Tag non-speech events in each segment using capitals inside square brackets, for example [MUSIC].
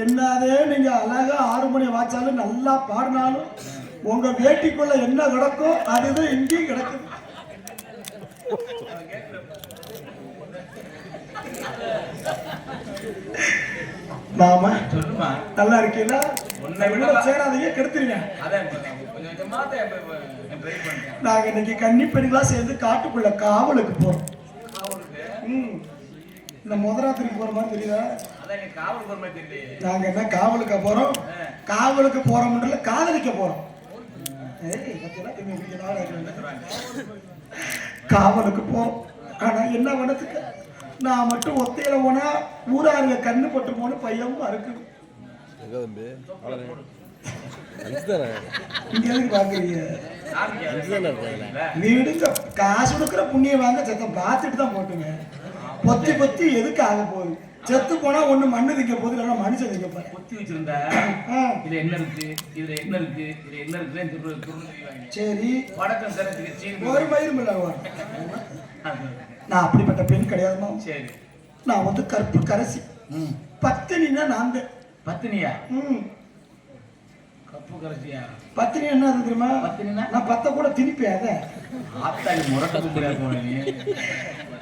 என்னதே நீங்க அழகா ஆறு மணி வாச்சாலும் நல்லா பாடினாலும் உங்க வேட்டிக்குள்ள என்ன கிடக்கும் அதுதான் இங்கேயும் கிடக்குது. மாமா சொல்லுமா? நல்லா இருக்கீங்களா? உன்னை விட சேராதீங்க கெடுத்துருங்க. நாங்க இன்னைக்கு கன்னி பெண்களா சேர்ந்து காட்டுக்குள்ள காவலுக்கு போறோம். இந்த முதராத்திரிக்கு போற மாதிரி தெரியுதா? நாங்க என்ன காவலுக்கு போறோம்? காவலுக்கு போறோம்ன்றல காதலிக்க போறோம். காவலுக்கு போறோம் ஆனா என்ன வனத்துக்கு நான் மட்டும் ஒத்தையில போனா ஊராருங்க கண்ணு பட்டு போன பையன் இருக்காங்களே வீடுங்க. காசு கொடுக்குற புண்ணியம் வாங்க சத்தம் பார்த்துட்டு தான் போட்டுங்க. பொத்தி பொத்தி எதுக்கு ஆக போகுது? செத்து போனா ஒண்ணு மண்ணு திக்க போகுது இல்லைன்னா மனுஷன் திக்க போறேன். குத்தி வச்சிருந்தா? இதுல என்ன இருக்கு? இதுல என்ன இருக்கு? இதுல என்ன இருக்குன்னு சரி. வடக்கம் தெரிஞ்சுக்க சீன் ஒரு மயிரும் இல்லை நான் அப்படிப்பட்ட பெண் கிடையாதுமா சரி. நான் வந்து கற்பு கரசி. ம். பத்தினின்னா நான் தான். பத்தினியா? ம். கப்பு கரைச்சியா? பத்தினி என்ன தெரியுமா? நான் பத்த கூட திணிப்பேன் அதை. ஆத்தாடி முரட்ட கும்பிடா போனே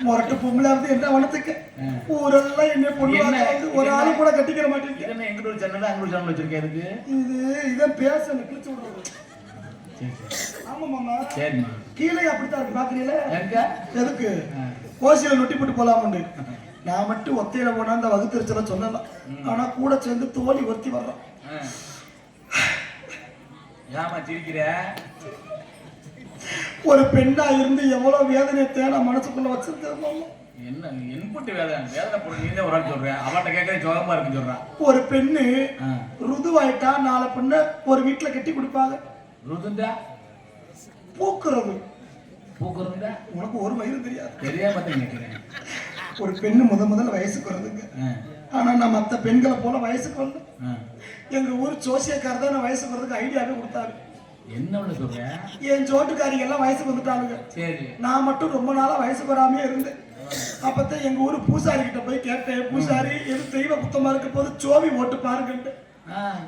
முரட்டு பொம்பளை வந்து என்ன வனத்துக்கு ஊரெல்லாம் என்ன பொண்ணு ஒரு ஆளு கூட கட்டிக்கிற மாட்டேங்க இது என்ன எங்கிட்ட ஒரு சேனல் அங்கிட்ட ஒரு சேனல் வச்சிருக்கேன் அதுக்கு? இது இதை பேச கிழிச்சு விடுறது. ஆமா மாமா. சரிம்மா. கீழே அப்படித்தான் இருக்கு பாக்குறீங்களா? எங்க? எதுக்கு? ஓசியில நொட்டி போட்டு போலாமுண்டு நான் மட்டும் ஒத்தையில போனா அந்த வகுத்திருச்சல சொல்லலாம் ஆனா கூட சேர்ந்து தோழி ஒருத்தி வர்றோம் ஆ. ஏம்மா சிரிக்கிற? ஒரு பெண்ணா இருந்து எவ்வளவு வேதனையை தேன மனசுக்குள்ள வச்சிருக்கேன் மாமா? என்ன இன்புட்டு வேதனை வேதனை போட்டு நீ ஒரு ஆள் சொல்றேன் அவட்ட கேட்கறது ஜோகமா இருக்குன்னு சொல்றான் ஒரு பெண்ணு. ருதுவாயிட்டா நாலு பெண்ணை ஒரு வீட்டுல கட்டி கொடுப்பாங்க. ருதுண்டா? பூக்குறது. பூக்குறதுண்டா? உனக்கு ஒரு வயிறு தெரியாது. தெரியாம கேட்கிறேன் ஒரு பெண்ணு முத முதல்ல வயசுக்கு வருதுங்க. ஆனா நான் மத்த பெண்களை போல வயசுக்கு ஆ. எங்க ஊர் ஜோசியக்காரர் தான் வயசுக்கு வரதுக்கு ஐடியாவே கொடுத்தாரு. என்ன என் ஜோட்டுக்காரிங்க எல்லாம் வயசுக்கு வந்துட்டாளுங்க. சரி. நான் மட்டும் ரொம்ப நாளா வயசுக்கு வராமே இருந்தேன். அப்பதான் எங்க ஊர் பூசாரி கிட்ட போய் கேட்டேன். பூசாரி எது தெய்வ குத்தமா இருக்க போது சோவி ஓட்டு பாருங்கன்ட்டு.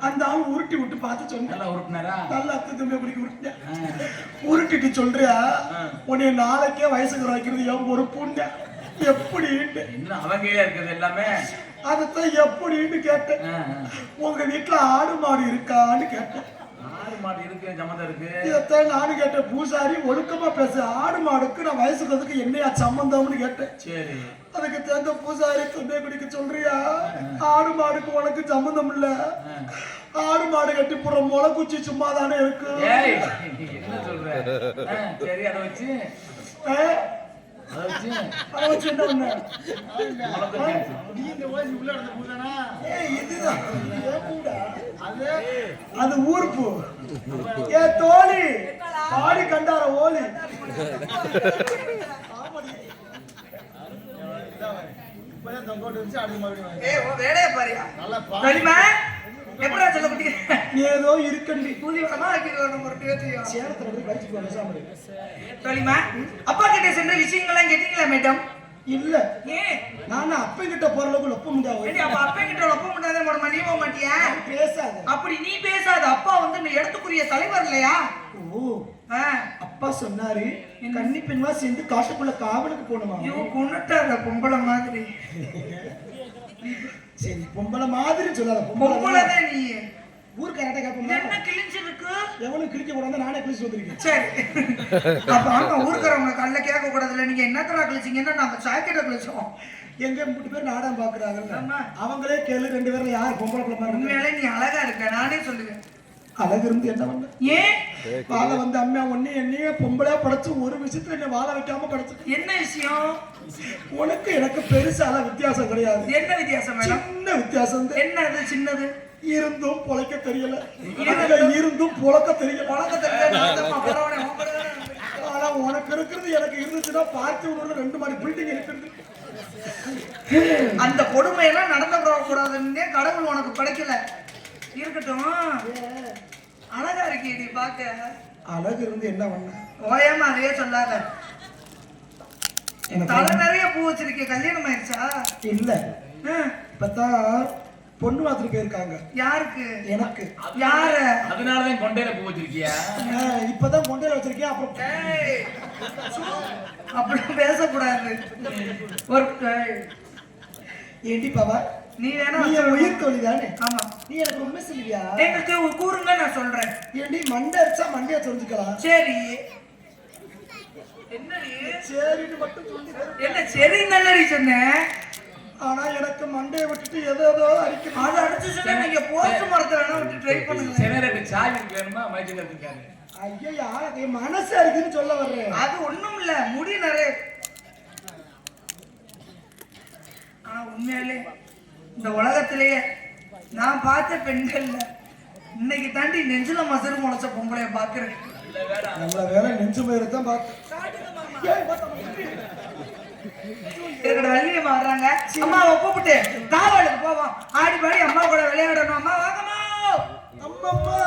அந்த ஆள் உருட்டி விட்டு பார்த்து சொன்னேன். நல்லா அத்தை தம்பி பிடிக்க உருட்டினேன் ஆ. உருட்டிட்டு சொல்றியா. உன்னை நாளைக்கே வயசுக்கு வைக்கிறது என் பொறுப்புன்னு. எப்படின்ட்டு. என்ன அவங்க கையில இருக்கிறது எல்லாமே? அதைத்தான் எப்படின்னு கேட்டேன். உங்க வீட்டுல ஆடு மாடு இருக்கான்னு கேட்டேன். ஆடு மாடு இருக்கு சம்மந்தம் இருக்கு? இதைத்தான் நானும் கேட்டேன். பூசாரி ஒழுக்கமா பேசு. ஆடு மாடுக்கு நான் வயசுக்கு வந்ததுக்கு என்னையா சம்பந்தம்னு கேட்டேன். சரி. அதுக்கு தகுந்த பூசாரி தொண்டை குடிக்க சொல்றியா? ஆடு மாடுக்கு உனக்கு சம்பந்தம் இல்ல. ஆடு மாடு கட்டி போற முளை குச்சி சும்மா தானே இருக்கு? ஏய் நீ என்ன சொல்ற? ஆ, சரி அதை வச்சு. ஆ? அது ஊர்ப்பு ஏ தோழி பாடி கண்டார ஓலி ஏய், வச்சு அடி பாருயா. நல்லா எப்படிடா சொல்ல குட்டி? ஏதோ இருக்கண்டி. கூலி வேணுமா, அக்கிலி வேணுமா, ஒரு பேத்தியா? சேலத்துல போய் படிச்சுட்டு? அப்பா கிட்ட சென்ற விஷயங்கள்லாம் கேட்டீங்களா மேடம் இல்ல. ஏன்? நானும் அப்ப கிட்ட போற அளவுக்கு ஒப்ப முடியாது அப்ப அப்பா கிட்ட ஒப்ப முடியாத போட நீ போக மாட்டியா? பேசாத. அப்படி நீ பேசாத. அப்பா வந்து இந்த இடத்துக்குரிய தலைவர் இல்லையா? ஓ. அப்பா சொன்னாரு கன்னி பெண்மா சேர்ந்து காட்டுக்குள்ள காவலுக்கு போகணுமா? ஐயோ கொண்டுட்டாத பொம்பளை மாதிரி. [LAUGHS] சரி பொம்பளை மாதிரி சொல்லாத பொம்பளை தான் நீ. ஊர் கரெக்டா இது கேட்போமா என்ன கிழிஞ்சிருக்கு? எவனும் கிழிக்க கூடாது நானே கிழிச்சு வந்திருக்கேன். சரி. [LAUGHS] அப்ப ஆமா ஊருக்காரவங்க கல்ல கேட்க நீங்க என்னத்தடா கிழிச்சீங்கன்னா நாங்க சாக்கெட்டை கிழிச்சோம்? எங்க மூணு பேர் நாடகம் பாக்குறாங்கல்ல ஆமா. அவங்களே கேளு ரெண்டு பேர்ல யார் பொம்பளை மாதிரி உண்மையிலே நீ அழகா இருக்க. நானே சொல்லுவேன். அழகு இருந்து என்ன பண்ண? ஏன்? வாழ வந்து அம்மா ஒன்னே என்னையே பொம்பளையா படைச்சு ஒரு விஷயத்துல என்ன வாழ வைக்காம படைச்சு. என்ன விஷயம்? உனக்கு எனக்கு பெருசால வித்தியாசம் கிடையாது. என்ன வித்தியாசம் சின்ன வித்தியாசம் தான். என்ன அது சின்னது? இருந்தும் பொழைக்க தெரியல. இருந்தும்? பொழக்க தெரியல. தானே இருக்கு. ஆனா உனக்கு இருக்கிறது எனக்கு இருந்துச்சுன்னா பார்த்து விடுறது ரெண்டு மாடி பில்டிங் இருக்குது அந்த கொடுமையெல்லாம் நடந்து கூடாதுன்னே கடவுள் உனக்கு படைக்கல. இருக்கட்டும். அழகா இருக்கே நீ பார்க்க அழகு இருந்து என்ன பண்ண? ஓயாம அதையே சொல்லாத. எனக்கு தலை நிறைய பூ வச்சிருக்கே கல்யாணம் ஆயிடுச்சா இல்ல. இப்பதான் பொண்ணு பார்த்துட்டு போயிருக்காங்க. யாருக்கு? எனக்கு. யார? அதனாலதான் கொண்டையில பூ வச்சிருக்கியா? இப்பதான் கொண்டையில வச்சிருக்கேன் அப்புறம் ஏய், சு, அப்படி பேசக்கூடாது. ஒரு ஏண்டி பாவா நீ வேணா நீ என் உயிர் தோழி தானே ஆமா. நீ எனக்கு உண்மை சொல்லுவியா எங்களுக்கு கூறுங்க நான் சொல்றேன். ஏண்டி மண்டை அடிச்சா மண்டையை தெரிஞ்சுக்கலாம் சரி. என்னடி சரின்னு மட்டும் சொல்லி என்ன சரி நல்லடி சொன்னேன் ஆனா எனக்கு மண்டையை விட்டுட்டு ஏதோ ஏதோ அடிக்கணும் அது அடிச்சு சொன்னா நீங்க போஸ்ட் மரத்துல வேணா விட்டு ட்ரை பண்ணுங்க செனரேட்டு சாவி வேணுமா? மைச்சல் இருக்காரு ஐயா என் மனசு அடிக்குதுன்னு சொல்ல வர்றேன். அது ஒண்ணும் இல்ல. முடி நிறைய. ஆனா உண்மையாலே இந்த உலகத்திலேயே நான் பார்த்த பெண்கள்ல இன்னைக்கு தாண்டி நெஞ்சில மசரு முளைச்ச பொம்பளைய பாக்குறேன் நம்மள வேற நெஞ்சு மயிறு தான் வள்ளியம்மா வர்றாங்க அம்மாவை கூப்பிட்டு காவலுக்கு போவோம். ஆடி பாடி அம்மா கூட விளையாடணும். அம்மா வாங்கம்மா. அம்மம்மா.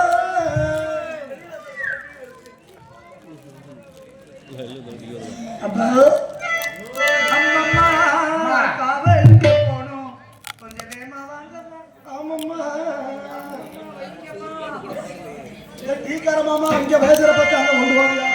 அப்பா அம்மம்மா ஏய், டீக்கார மாமா இங்க பேசுற பத்தி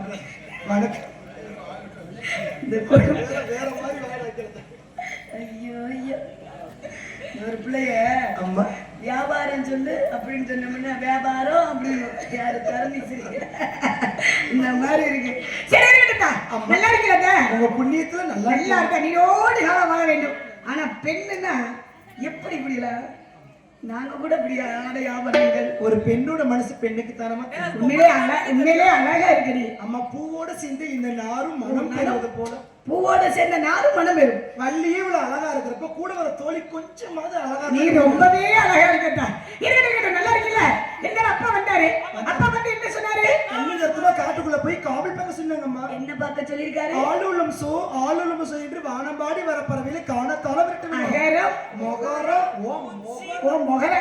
உங்க புண்ணியத்துல நல்லா நல்லா இருக்க? நீரோடு காலம் வாழ வேண்டும். ஆனா பெண்ணுன்னா எப்படி இப்படில நாங்க கூட இப்படி ஆட வியாபாரங்கள் ஒரு பெண்ணோட மனசு பெண்ணுக்கு தானமா உண்மையிலே அழ உண்மையிலே அழகா இருக்குடி அம்மா பூவோட சேர்ந்து இந்த நாரும் மனம் போல. பூவோட சேர்ந்த நாரும் மனம் பெறும். வள்ளியே இவ்வளவு அழகா இருக்கிறப்ப கூட வர தோழி கொஞ்சமாவது அழகா நீ ரொம்பவே அழகா இருக்கட்டா. இருக்கட்டும் நல்லா இருக்குல்ல எந்த அப்பா வந்தாரு? அப்பா வந்து என்ன சொன்னாரு? கண்ணுல காட்டுக்குள்ள போய் காவல் பார்க்க சொன்னாங்கம்மா. என்ன பார்க்க சொல்லியிருக்காரு? ஆளுலம் சோ ஆளுலம் சோ என்று வானம்பாடி வர பறவையில காணத்தால விரட்டு அகரம். மொகரம். ஓ ஓ மொகர.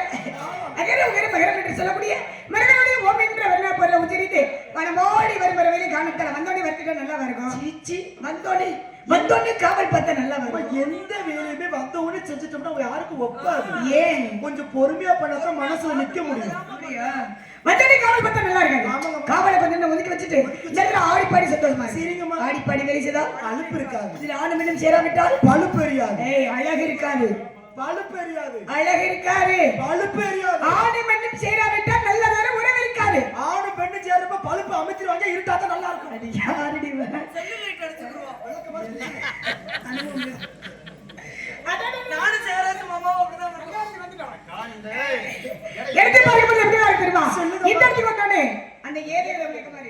அகர உகர மகரம் என்று சொல்லக்கூடிய மரணனுடைய ஓம் என்ற வர்ண பொருளை உச்சரித்து வனமோடி வரும் வரவேலை காணத்தால வந்தோடி வரட்டிட்டா நல்லா இருக்கும் சீச்சி. வந்தோடி வந்தோடி காவல் பார்த்தா நல்லா வரும் எந்த வேலையுமே வந்த உடனே செஞ்சுட்டோம்னா யாருக்கும் ஒப்பாது. ஏன்? கொஞ்சம் பொறுமையா பண்ணாதான் மனசுல நிக்க முடியும். அப்படியா? வந்தோடி காவல் பார்த்தா நல்லா இருக்காது. காவலை கொஞ்சம் ஒதுக்கி வச்சுட்டு சந்திர ஆடி பாடி சந்தோஷமா சரிங்கம்மா. ஆடி பாடி வெளிச்சதா அலுப்பு இருக்காது. இதில் ஆணும் இன்னும் சேராவிட்டால் பழுப்பு எரியாது ஏய் அழகு இருக்காது. பழுப்பு எரியாது அழகு இருக்காது. பழுப்பு எரியாது ஆணும் இன்னும் சேராவிட்டால் நல்லதொரு உறவு இருக்காது. ஆணு பெண்ணு சேரப்ப பழுப்பு அமைச்சிருவாங்க இருட்டாதான் நல்லா இருக்கும். அது யாரடி இவன்? நானும் சேராது மாமாவும் அப்படிதான் எடுத்து பார்க்கும்போது எப்படியா இருக்கு தெரியுமா? இந்த இடத்துக்கு வந்தோடனே, அந்த ஏரியால விளக்க மாதிரி.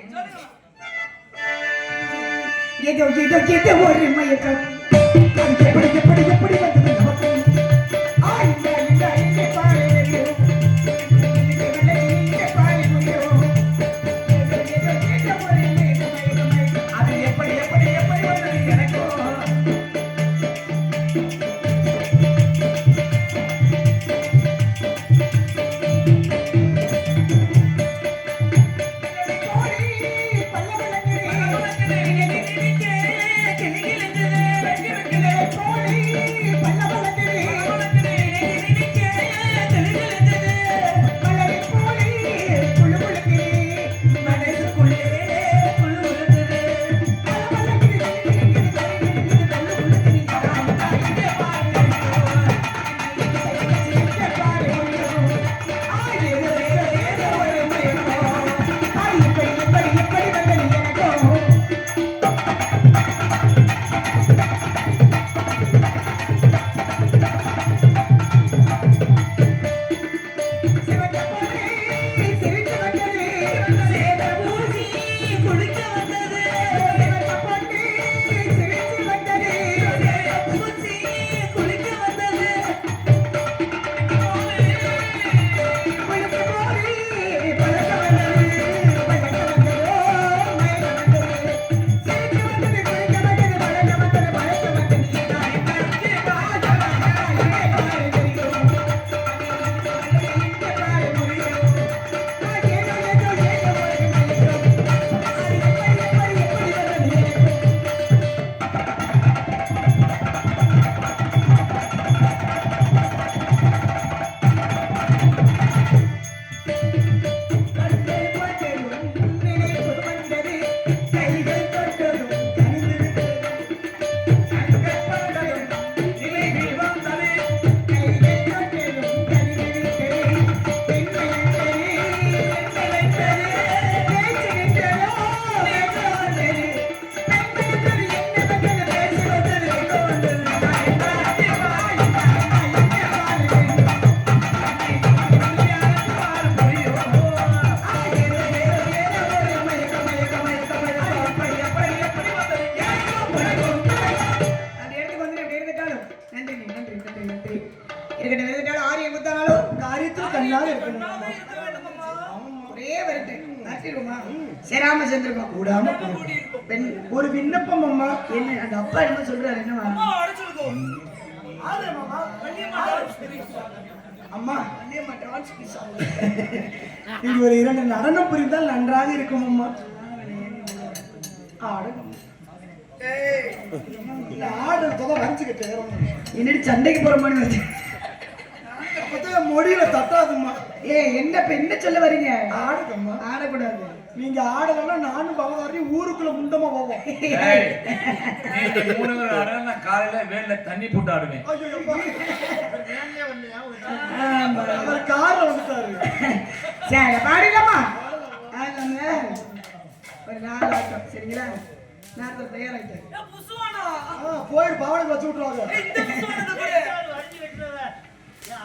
ஏதோ ஏதோ ஏதோ ஒரு மயக்கம் எப்படி எப்படி எப்படி வந்தது ஒரு விண்ணப்பம் அம்மா. என்ன அந்த அப்பா என்ன சொல்றாரு வள்ளியம்மா அம்மா இது ஒரு இரண்டு நடனம் புரிந்தால் நன்றாக இருக்கும் அம்மா. என்னடி சண்டைக்கு போற மாதிரி வந்து மொழியில தட்டாதும்மா. ஏ என்ன இப்ப என்ன சொல்ல வரீங்க? ஆடுங்கம்மா ஆடக்கூடாது. நீங்க ஆடலன்னா நானும் பகவாரி ஊருக்குள்ள முண்டமா போவோம் மூணு பேர் ஆடுனா நான் காலையில வேல்ல தண்ணி போட்டு ஆடுவேன். ஐயோ, அப்பா. ஆமா. அவர் கார்ல வந்துட்டாரு. சரி பாடிடலாமா. ஒரு நாலு ஆட்டம் சரிங்களா? நான் தயாராயிட்டேன் ஏ, புசுவானா? ஆ, போயிட்டு பாவனைக்கு வச்சு விட்டுருவாங்க.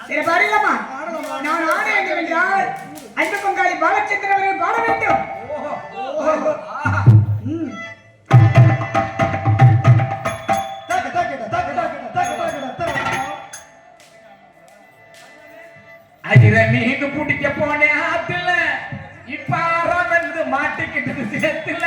சரி பாடிடலாமா? நான் ஆட வேண்டும் என்றால் அன்பு பங்காளி பாலச்சந்திரன் அவர்கள் பாட வேண்டும். ம். மீன் பிடிக்க போனேன் ஆத்துல இப்ப வந்து மாட்டிக்கிட்டு சேர்த்துல